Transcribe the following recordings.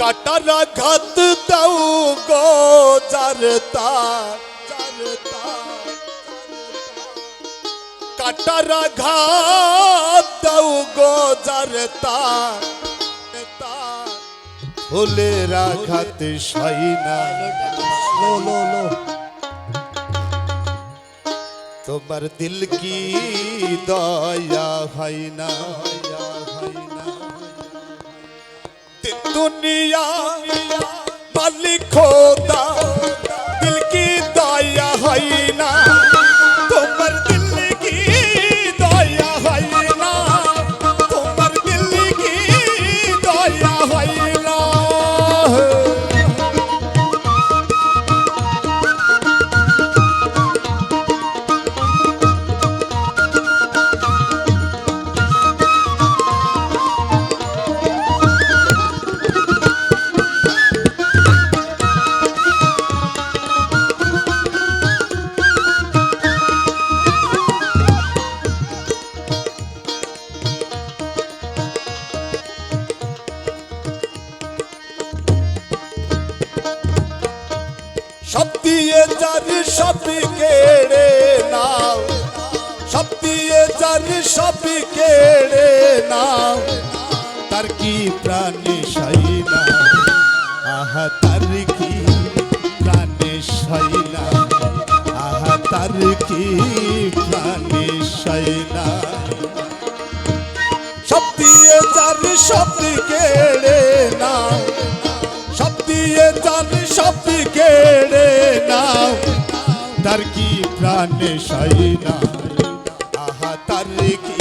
কাটার আঘাত দাও গো জারতা জারতা কাটার আঘাত দাও গো জারতা ফুলের আঘাত সাইনা লো লো লো। তোমার দিল কি দয়া হয় না। দুনিয়া মালিক খোদা। সব দিয়ে যার সব কেড়ে নাও। সব দিয়ে যার সব কেড়ে নাও। তার কি প্রাণী সাই না? আহা, তার কি প্রাণী সাই না? আহা, তার কি প্রাণে কি প্রাণে সাই না আহা, তার কি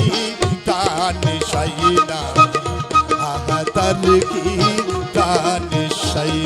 প্রাণে সাই না আহা, তার কি প্রাণে সাই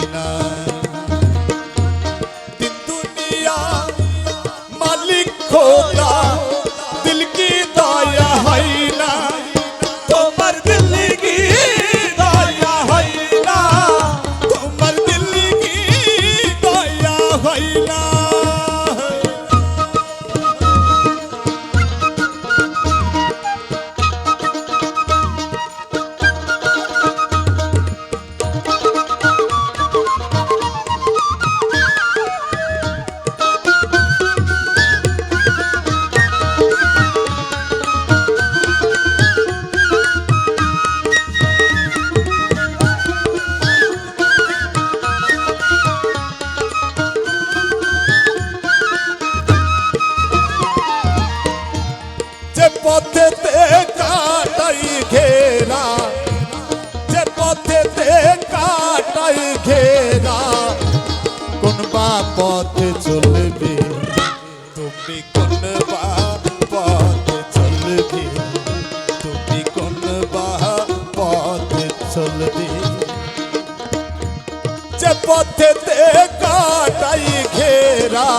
পথে চলবে। তুমি কোন পথে চলবে? তুমি কোন পথে চলবে? যে পথেতে কাটাই ঘেরা,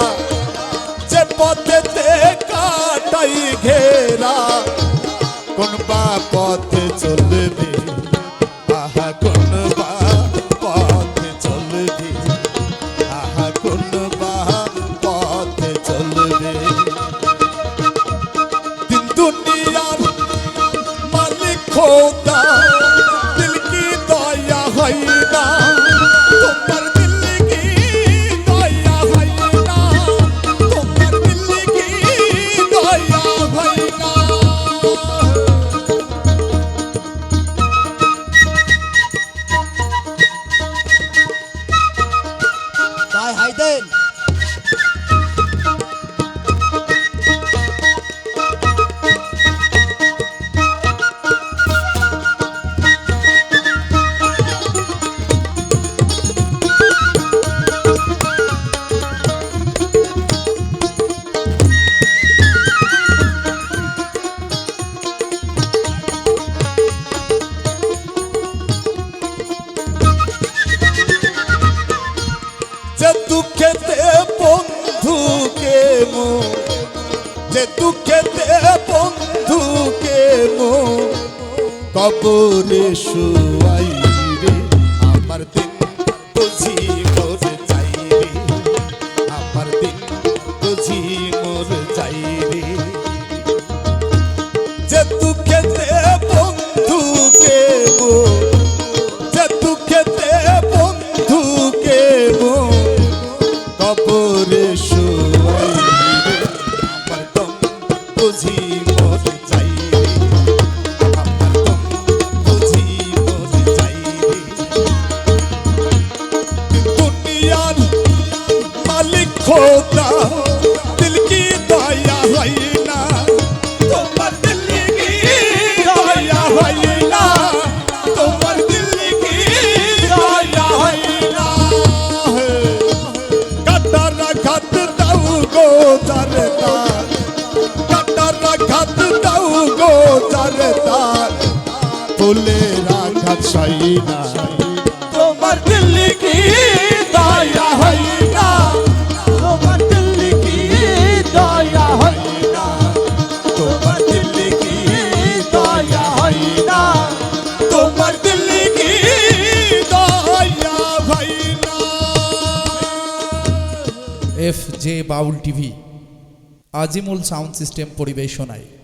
যে পথেতে কাটাই ঘেরা, কোন পথে চলবে? আহা কোন বা পথে চলবে। দিন দুনিয়ার মালিক খোদা দিল কি দয়া হয়? দুঃখেতে বন্ধুকে মো যে দুঃখেতে বন্ধুকে মো কবরে শুয়াই রে আমার দিন বুঝি মোর যাই রে আমার দিন বুঝি মোর রে যে দুঃখেতে বুঝি হয় না। তোমার দিল্লি কি দয়া হয় না? তোমার দিল্লি কি দয়া হয় না? তোমার দিল্লি কি দয়া হয় না? তোমার দিল্লি কি দয়া হয় না? F J Baul TV Azimul sound system পরিবেশনায়।